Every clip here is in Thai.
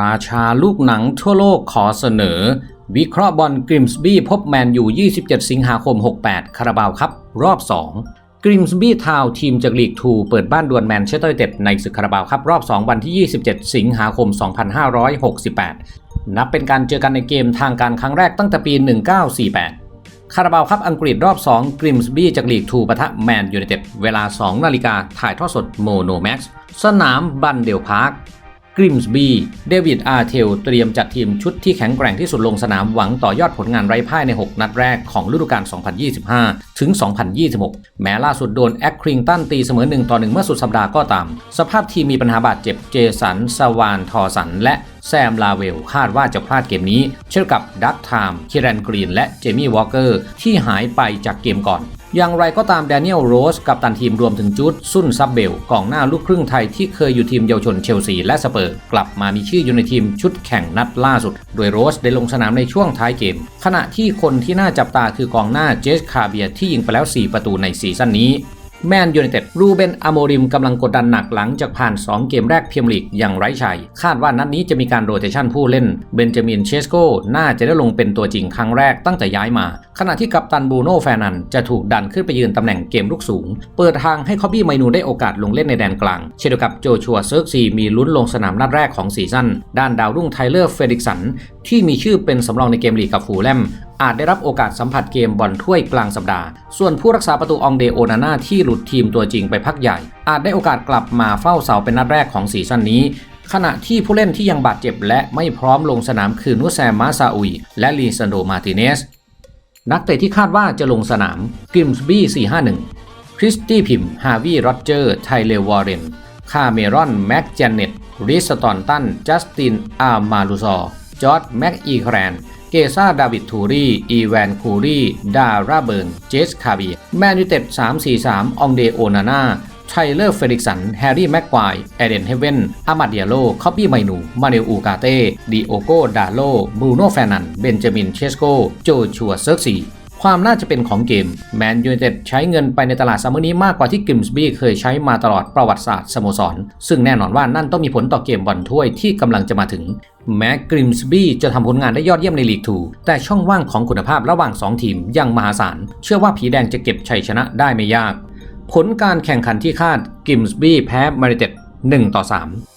ราชาลูกหนังทั่วโลกขอเสนอ วิเคราะห์บอลกริมส์บี้พบแมนอยู่ 27 สิงหาคม 68 คาราบาวครับ รอบ 2 กริมส์บี้ทาวทีมจากลีก2เปิดบ้านดวลแมนเชสเตอร์ยูไนเต็ดในศึกคาราบาวครับ รอบ 2 วันที่ 27 สิงหาคม 2568 นับเป็นการเจอกันในเกมทางการครั้งแรกตั้งแต่ปี 1948คาราบาวครับอังกฤษรอบ 2 กริมส์บี้จากลีก2ปะทะแมนยูไนเต็ดเวลา 2 นาฬิกาถ่ายทอดสดโมโนแม็กซ์สนามบันเดลพาร์ค กริมส์บีเดวิดอาร์เทลเตรียมจัดทีมชุดที่แข็งแกร่งที่สุดลงสนามหวังต่อยอดผลงานไร้พ่ายใน 6 นัดแรกของฤดูกาล 2025 ถึง 2026 แม้ล่าสุดโดนแอคคริงตันตีเสมอ 1 ต่อ 1 เมื่อสุดสัปดาห์ก็ตาม สภาพทีมมีปัญหาบาดเจ็บเจสัน สวานทอสัน และแซมลาเวลคาดว่าจะพลาดเกมนี้ เช่นกับดักไทม์คิรันกรีนและเจมี่วอลเกอร์ที่หายไปจากเกมก่อน อย่างไรก็ตามแดเนียลโรสกับตันทีมรวมถึงจุดซุนซับเบลกองหน้าลูกครึ่งไทยที่เคยอยู่ทีมเยาวชนเชลซีและสเปอร์ กลับมามีชื่ออยู่ในทีมชุดแข่งนัดล่าสุด โดยโรสได้ลงสนามในช่วงท้ายเกม ขณะที่คนที่น่าจับตาคือกองหน้าเจสคาเบียที่ยิงไปแล้ว 4 ประตูในซีซั่นนี้ แมนยูไนเต็ดรูเบนอโมริมกำลังกดดันหนักหลังจากผ่าน 2 เกมแรกเพียมลีกอย่างไร้ชัย คาดว่านัดนี้จะมีการโรเตชันผู้เล่นเบนจามินเชสโกน่าจะได้ลงเป็นตัวจริงครั้งแรกตั้งแต่ย้ายมา ขณะที่กัปตันบูโน่แฟนันจะถูกดันขึ้นไปยืนตำแหน่งเกมลุกสูง เปิดทางให้คอบบี้ไมนูได้โอกาสลงเล่นในแดนกลาง เช่นเดียวกับโจชัวเซิร์กซีมีลุ้นลงสนามนัดแรกของซีซั่นด้านดาวรุ่งไทเลอร์เฟดิกสันที่มีชื่อเป็นสำรองในเกมลีกกับฟูลแลม อาจได้รับโอกาสสัมผัสเกมบอลถ้วยกลางสัปดาห์ ส่วนผู้รักษาประตูองเดโอนาน่าที่หลุดทีมตัวจริงไปพักใหญ่ อาจได้โอกาสกลับมาเฝ้าเสาเป็นนัดแรกของซีซั่นนี้ ขณะที่ผู้เล่นที่ยังบาดเจ็บและไม่พร้อมลงสนามคือนุแซมมาซาอุย และลีซันโดมาติเนส นักเตะที่คาดว่าจะลงสนามกิมส์บี้451 คริสตี้พิมฮาวีโรเจอร์ ไทเลวอร์เรน คาเมรอน แม็กเจเนตริสตอนตัน จัสติน อาร์มาลูซอจอร์ดแม็กอีแครน ซาดาวิดทูรีอีแวนคูรีดาราเบิร์น เจสคาเบียแมนยูเต็ด343 องเดโอนาน่าไทเลอร์เฟริกสัน แฮร์รี่แม็กควายเอเดนเฮเวนอามาเดียโลคอปปี้ไมนู มาเนลอูกาเต้ดิโอโก ดาโลบรูโนแฟนัน เบนจามิน เชสโก โจชัวเซอร์ซี ความน่าจะเป็นของเกม แมนยูไนเต็ดใช้เงินไปในตลาดซัมเมอร์นี้มากกว่าที่กิมส์บี้เคยใช้มาตลอดประวัติศาสตร์สโมสร ซึ่งแน่นอนว่านั่นต้องมีผลต่อเกมบอลถ้วยที่กำลังจะมาถึง แม้กริมส์บี้จะทำผลงานได้ยอดเยี่ยมในลีกทูแต่ช่องว่างของคุณภาพระหว่าง 2 ทีมยังมหาศาล เชื่อว่าผีแดงจะเก็บชัยชนะได้ไม่ยาก ผลการแข่งขันที่คาดกิมส์บี้แพ้มาริเต็ด1ต่อ3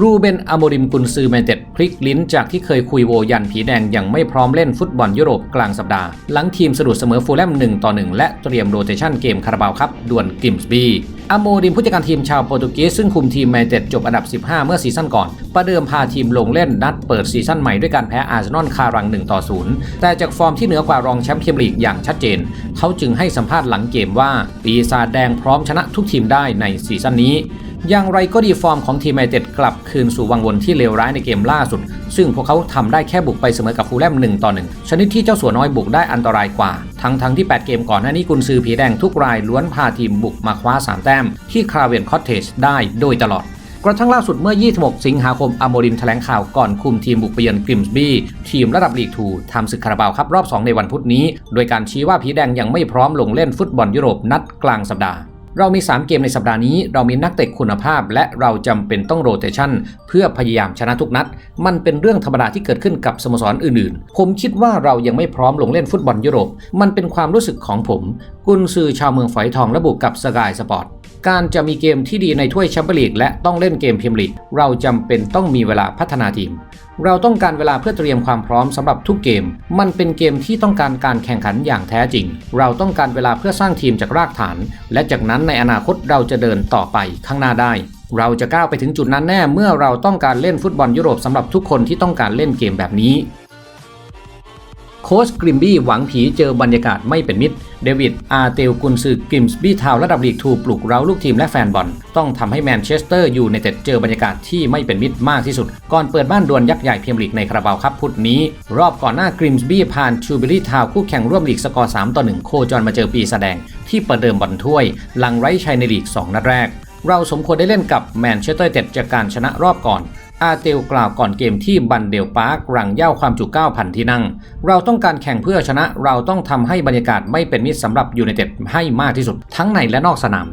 รูเบนอโมริมกุนซือแมนเต็ดพลิกลิ้นจากที่เคยคุยโวยันผีแดงอยังไม่พร้อมเล่นฟุตบอลยุโรปกลางสัปดาห์ หลังทีมสะดุดเสมอฟูลแลม1ต่อ 1 และเตรียมโรเตชันเกมคาราบาวครับดวลกิมส์บีอโมริมผู้จัดการทีมชาวโปรตุเกสซึ่งคุมทีมแมนเต็ดจบอันดับ 15 เมื่อซีซั่นก่อน ประเดิมพาทีมลงเล่นนัดเปิดซีซั่นใหม่ด้วยการแพ้อาร์เซนอลคารัง1ต่อ0แต่จากฟอร์มที่เหนือกว่ารองแชมป์เมียร์ลีกอย่างชัดเจน เขาจึงให้สัมภาษณ์หลังเกมว่าปีศาจแดงพร้อมชนะทุกทีมได้ในซีซั่นนี้ อย่างไรก็ดีฟอร์มของทีมไมเต็ดกลับคืนสู่วังวนที่เลวร้ายในเกมล่าสุด ซึ่งพวกเขาทำได้แค่บุกไปเสมอกับฟูลแลม1ต่อ1ชนิดที่เจ้าสัวน้อยบุกได้อันตรายกว่า ทั้งทั้งที่ 8 เกมก่อนหน้านี้กุนซือผีแดงทุกรายล้วนพาทีมบุกมาคว้า 3 แต้ม ที่คราเวนคอตเทจได้โดยตลอดกระทั่งล่าสุดเมื่อ 26 สิงหาคมอโมริมแถลงข่าวก่อนคุมทีมบุกไปเยือนกริมส์บี้ทีมระดับลีกทูทำศึกคาราบาวครับรอบ 2 ในวันพุธนี้ โดยการชี้ว่าผีแดงยังไม่พร้อมลงเล่นฟุตบอลยุโรปนัดกลางสัปดาห์ เรามี 3 เกมในสัปดาห์นี้เรามีนักเตะคุณภาพ และเราจำเป็นต้องโรเตชันเพื่อพยายามชนะทุกนัด มันเป็นเรื่องธรรมดาที่เกิดขึ้นกับสโมสรอื่นๆ ผมคิดว่าเรายังไม่พร้อมลงเล่นฟุตบอลยุโรป มันเป็นความรู้สึกของผม กุนซือชาวเมืองฝอยทองระบุกับสกายสปอร์ต การจะมีเกมที่ดีในถ้วยแชมเปี้ยนลีกและต้องเล่นเกมพรีเมียร์ลีกเราจำเป็นต้องมีเวลาพัฒนาทีม เราต้องการเวลาเพื่อเตรียมความพร้อมสำหรับทุกเกม มันเป็นเกมที่ต้องการการแข่งขันอย่างแท้จริง เราต้องการเวลาเพื่อสร้างทีมจากรากฐาน และจากนั้นในอนาคตเราจะเดินต่อไปข้างหน้าได้ เราจะก้าวไปถึงจุดนั้นแน่เมื่อเราต้องการเล่นฟุตบอลยุโรปสำหรับทุกคนที่ต้องการเล่นเกมแบบนี้ โค้ชกริมบี้หวังผีเจอบรรยากาศไม่เป็นมิตร เดวิด อาร์เตลกุนซือกริมส์บี้ทาวระดับลีกทูปลุกเร้าลูกทีมและแฟนบอล ต้องทำให้แมนเชสเตอร์อยูไนเต็ดเจอบรรยากาศที่ไม่เป็นมิตรมากที่สุด ก่อนเปิดบ้านดวลยักษ์ใหญ่เมียร์ลีกในคาราบาวครับพุธนี้ รอบก่อนหน้ากริมส์บี้ผ่านชูบิลี่ทาวคู่แข่งร่วมลีกสกอร์3ต่อ1โคจรมาเจอปีแสดง ที่ประเดิมบอลถ้วย หลังไร้ชัยในลีก 2 นัดแรก เราสมควรได้เล่นกับแมนเชสเตอร์เต็ดจากการชนะรอบก่อน อาเตลกล่าวก่อนเกมที่บันเดลปาร์กรังเย่าความจุ 9,000 ที่นั่ง เราต้องการแข่งเพื่อชนะ เราต้องทำให้บรรยากาศไม่เป็นมิตรสำหรับยูไนเต็ดให้มากที่สุดทั้งในและนอกสนาม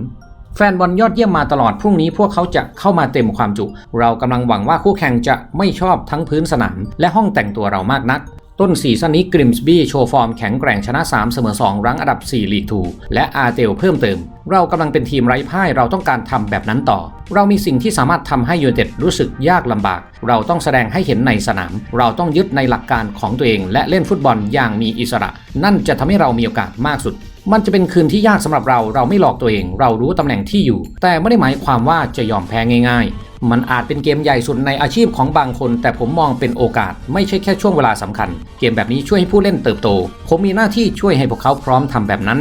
แฟนบอลยอดเยี่ยมมาตลอดพรุ่งนี้พวกเขาจะเข้ามาเต็มความจุ เรากำลังหวังว่าคู่แข่งจะไม่ชอบทั้งพื้นสนามและห้องแต่งตัวเรามากนัก ต้นซีซั่นนี้กริมส์บี้โชว์ฟอร์มแข็งแกร่งชนะ 3 เสมอ 2 รั้งอันดับ 4 ลีก2และอาร์เตลเพิ่มเติม เรากำลังเป็นทีมไร้พ่ายเราต้องการทำแบบนั้นต่อ เรามีสิ่งที่สามารถทำให้ยูไนเต็ดรู้สึกยากลำบาก เราต้องแสดงให้เห็นในสนาม เราต้องยึดในหลักการของตัวเอง และเล่นฟุตบอลอย่างมีอิสระ นั่นจะทำให้เรามีโอกาสมากสุดมันจะเป็นคืนที่ยากสำหรับเรา เราไม่หลอกตัวเอง เรารู้ตำแหน่งที่อยู่ แต่ไม่ได้หมายความว่าจะยอมแพ้ง่ายๆ มันอาจเป็นเกมใหญ่สุดในอาชีพของบางคน แต่ผมมองเป็นโอกาส ไม่ใช่แค่ช่วงเวลาสำคัญ เกมแบบนี้ช่วยให้ผู้เล่นเติบโต ผมมีหน้าที่ช่วยให้พวกเขาพร้อมทำแบบนั้น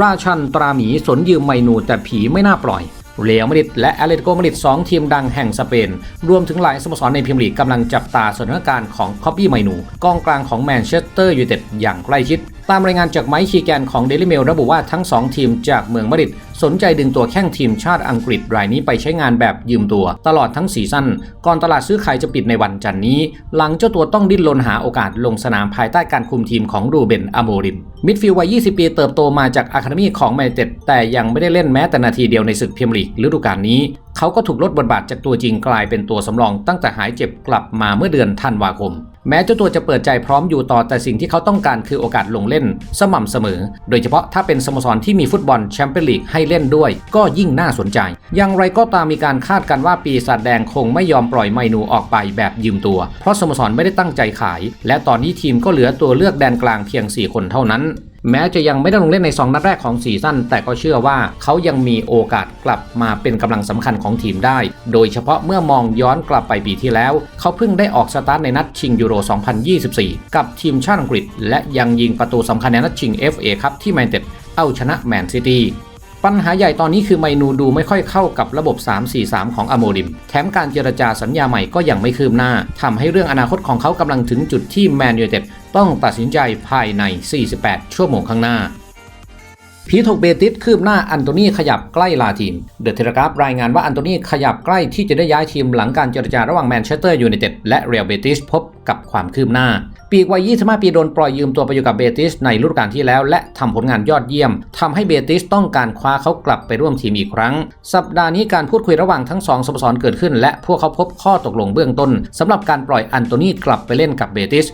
ราชันตราหมีสนยืมไมนูแต่ผีไม่น่าปล่อยเรอัลมาดริดและแอตเลติโกมาดริดสองทีมดังแห่งสเปน รวมถึงหลายสโมสรในพรีเมียร์ลีกกำลังจับตาสถานการณ์ของคอบบี้ไมนูกองกลางของแมนเชสเตอร์ยูไนเต็ดอย่างใกล้ชิด ตามรายงานจากไมค์คีแกนของเดลิเมลระบุว่าทั้ง 2 ทีมจากเมืองมาดริด สนใจดึงตัวแข้งทีมชาติอังกฤษรายนี้ไปใช้งานแบบยืมตัว ตลอดทั้งซีซั่นก่อนตลาดซื้อขายจะปิดในวันจันนี้ หลังเจ้าตัวต้องดิ้นรนหาโอกาสลงสนามภายใต้การคุมทีมของรูเบนอโมริม มิดฟิลด์วัย 20 ปีเติบโตมาจากอะคาเดมีของแมนเต็ดแต่ยังไม่ได้เล่นแม้แต่นาทีเดียวในศึกพรีเมียร์ลีกฤดูกาลนี้เขาก็ถูกลดบทบาทจากตัวจริงกลายเป็นตัวสำรองตั้งแต่หายเจ็บกลับมาเมื่อเดือนธันวาคม แม้เจ้าตัวจะเปิดใจพร้อมอยู่ต่อแต่สิ่งที่เขาต้องการคือโอกาสลงเล่น สม่ำเสมอ โดยเฉพาะถ้าเป็นสโมสรที่มีฟุตบอลแชมเปี้ยนลีกให้เล่นด้วย ก็ยิ่งน่าสนใจ อย่างไรก็ตามมีการคาดกันว่าปีศาจแดงคงไม่ยอมปล่อยไมนูออกไปแบบยืมตัว เพราะสโมสรไม่ได้ตั้งใจขาย และตอนนี้ทีมก็เหลือตัวเลือกแดนกลางเพียง 4 คนเท่านั้น แม้จะยังไม่ได้ลงเล่นใน2นัดแรกของซีซั่นแต่ก็เชื่อว่าเขายังมีโอกาสกลับมาเป็นกำลังสำคัญของทีมได้ โดยเฉพาะเมื่อมองย้อนกลับไปปีที่แล้ว เขาเพิ่งได้ออกสตาร์ทในนัดชิงยูโร 2024 กับทีมชาติอังกฤษ และยังยิงประตูสำคัญในนัดชิง FA ครับที่แมนเต็ดเอาชนะแมนซิตี้ ปัญหาใหญ่ตอนนี้คือไมนูดูไม่ค่อยเข้ากับระบบ 3-4-3 ของอโมริม แถมการเจรจาสัญญาใหม่ก็ยังไม่คืบหน้าทำให้เรื่องอนาคตของเขากำลังถึงจุดที่แมนยูเต็ดต้องตัดสินใจภายใน 48 ชั่วโมงข้างหน้า พีทกเบติสคืบหน้าอันโตนีขยับใกล้ลาทีม เดอะเทเลกราฟรายงานว่าอันโตนีขยับใกล้ที่จะได้ย้ายทีมหลังการเจรจาระหว่างแมนเชสเตอร์ยูไนเต็ดและเรอัลเบติสพบกับความคืบหน้า ปีกวัย 25 ปีโดนปล่อยยืมตัวไปอยู่กับเบติสในฤดูกาลที่แล้ว และทำผลงานยอดเยี่ยมทำให้เบติสต้องการคว้าเขากลับไปร่วมทีมอีกครั้ง สัปดาห์นี้การพูดคุยระหว่างทั้งสองสโมสรเกิดขึ้น และพวกเขาพบข้อตกลงเบื้องต้นสำหรับการปล่อยอันโตนีกลับไปเล่นกับเบติส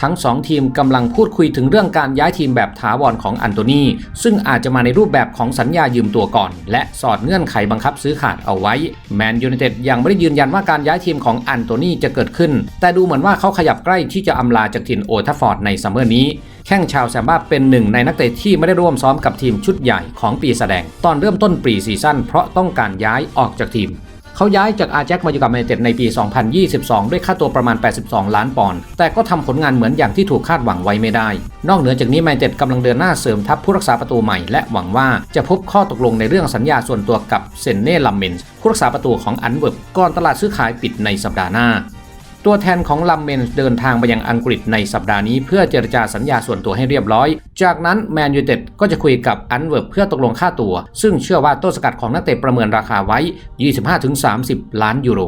ทั้ง 2 ทีมกำลังพูดคุยถึงเรื่องการย้ายทีมแบบถาวรของอันโตนีซึ่งอาจจะมาในรูปแบบของสัญญายืมตัวก่อน และสอดเงื่อนไขบังคับซื้อขาดเอาไว้แมนยูไนเต็ดยังไม่ได้ยืนยันว่าการย้ายทีมของอันโตนีจะเกิดขึ้น แต่ดูเหมือนว่าเขาขยับใกล้ที่จะอำลาจากถิ่นโอทัฟฟอร์ดในซัมเมอร์นี้แข้งชาวแซมบ้าเป็นหนึ่งในนักเตะที่ไม่ได้ร่วมซ้อมกับทีมชุดใหญ่ของปีแสดง ตอนเริ่มต้นปรีซีซั่นเพราะต้องการย้ายออกจากทีม เขาย้ายจากอาแจ็คมาอยู่กับแมนเต็ดในปี 2022 ด้วยค่าตัวประมาณ 82 ล้านปอนด์ แต่ก็ทำผลงานเหมือนอย่างที่ถูกคาดหวังไว้ไม่ได้ นอกเหนือจากนี้แมนเต็ดกำลังเดินหน้าเสริมทัพผู้รักษาประตูใหม่ และหวังว่าจะพบข้อตกลงในเรื่องสัญญาส่วนตัวกับเซนเน่ลัมเมนส์ผู้รักษาประตูของอันเวิร์บก่อนตลาดซื้อขายปิดในสัปดาห์หน้า ตัวแทนของลัมเมนเดินทางไปยังอังกฤษในสัปดาห์นี้เพื่อเจรจาสัญญาส่วนตัวให้เรียบร้อย จากนั้นแมนยูเต็ดก็จะคุยกับอันเวิร์บเพื่อตกลงค่าตัว ซึ่งเชื่อว่าต้นสกัดของนักเตะประเมินราคาไว้ 25-30 ล้านยูโร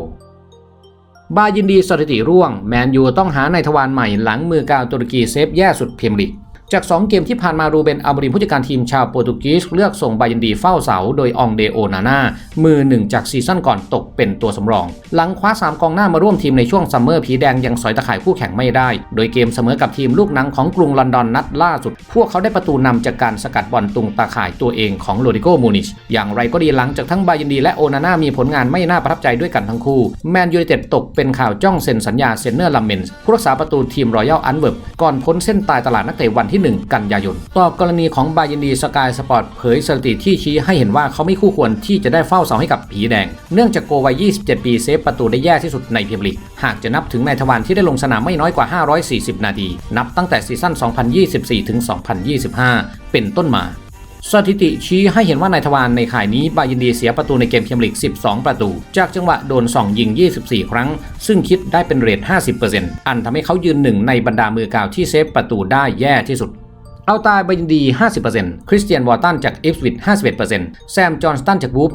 บายินดีสถิติร่วง แมนยูต้องหาในทวารใหม่หลังมือกาวตุรกีเซฟแย่สุดพรีเมียร์ลีก จาก 2 เกมที่ผ่านมารูเบนอัมริมผู้จัดการทีมชาวโปรตุเกสเลือกส่งบายินดีเฝ้าเสา โดยองเดโอนาน่ามือหนึ่งจากซีซั่นก่อนตกเป็นตัวสำรอง หลังคว้า 3 กองหน้ามาร่วมทีมในช่วงซัมเมอร์ผีแดงยังสอยตะข่ายคู่แข่งไม่ได้ โดยเกมเสมอกับทีมลูกหนังของกรุงลอนดอนนัดล่าสุด พวกเขาได้ประตูนำจากการสกัดบอลตุงตาข่ายตัวเองของโรดิโกมูนิชอย่างไรก็ดีหลังจากทั้งบายินดีและโอนาน่ามีผลงานไม่น่าประทับใจด้วยกันทั้งคู่แมนยูไนเต็ดตกเป็นข่าวจ้องเซ็นสัญญาเซนเนอร์ลัมเมนส์ผู้รักษาประตูทีมรอยัลอันเวิร์บก่อนพ้นเส้นตายตลาดนักเตะวันที่1 กันยายนต่อกรณีของบายินดีสกายสปอร์ตเผยสถิติที่ชี้ให้เห็นว่าเขาไม่คู่ควรที่จะได้เฝ้าเสาให้กับผีแดง เนื่องจากโกวัย 27 ปีเซฟประตูได้แย่ที่สุดในพรีเมียร์ลีก หากจะนับถึงนายทวารที่ได้ลงสนามไม่น้อยกว่า 540 นาที นับตั้งแต่ซีซั่น 2024-2025 เป็นต้นมา สถิติชี้ให้เห็นว่านายทวารในข่ายนี้บายินดีเสียประตูในเกมเมียร์ลีก 12 ประตู จากจังหวะโดนส่องยิง 24 ครั้ง ซึ่งคิดได้เป็นเรท 50%อันทำให้เขายืนหนึ่งในบรรดามือกาวที่เซฟประตูได้แย่ที่สุดเอาตายบายินดี 50%คริสเตียนวอร์ตันจากอิฟสวิต51%แซม จอห์นสตันจากวูฟ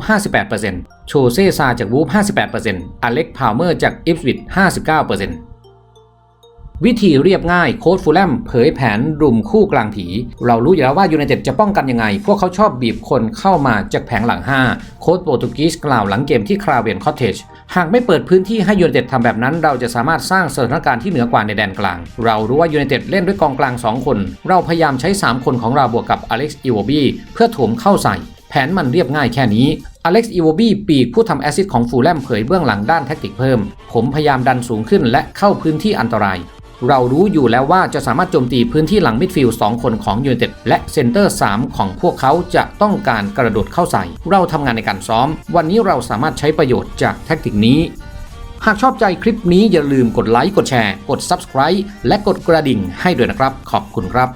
58%โชเซซาจากวูฟ58%อเล็กพาวเมอร์จากอิฟสวิต59% วิธีเรียบง่ายโค้ดฟูลแลมเผยแผนรุมคู่กลางผี เรารู้อยู่แล้วว่ายูไนเต็ดจะป้องกันยังไง พวกเขาชอบบีบคนเข้ามาจากแผงหลัง 5 โค้ดโปรตุกีสกล่าวหลังเกมที่คราเวียนคอตเทจหากไม่เปิดพื้นที่ให้ยูไนเต็ดทำแบบนั้น เราจะสามารถสร้างสถานการณ์ที่เหนือกว่าในแดนกลาง เรารู้ว่ายูไนเต็ดเล่นด้วยกองกลาง 2 คน เราพยายามใช้ 3 คนของเราบวกกับอเล็กซ์อีโวบีเพื่อถมเข้าใส่ แผนมันเรียบง่ายแค่นี้อเล็กซ์อีโวบีปีกผู้ทำแอซิสของฟูลแลมเผยเบื้องหลังด้านแท็กติกเพิ่ม ผมพยายามดันสูงขึ้นและเข้าพื้นที่อันตราย เรารู้อยู่แล้วว่าจะสามารถโจมตีพื้นที่หลังมิดฟิลด์2คนของยูเนเต็ดและเซนเตอร์ 3 ของพวกเขาจะต้องการกระโดดเข้าใส่ เราทำงานในการซ้อม วันนี้เราสามารถใช้ประโยชน์จากแท็กติกนี้ หากชอบใจคลิปนี้อย่าลืมกดไลค์กดแชร์ กด Subscribe และกดกระดิ่งให้ด้วยนะครับ ขอบคุณครับ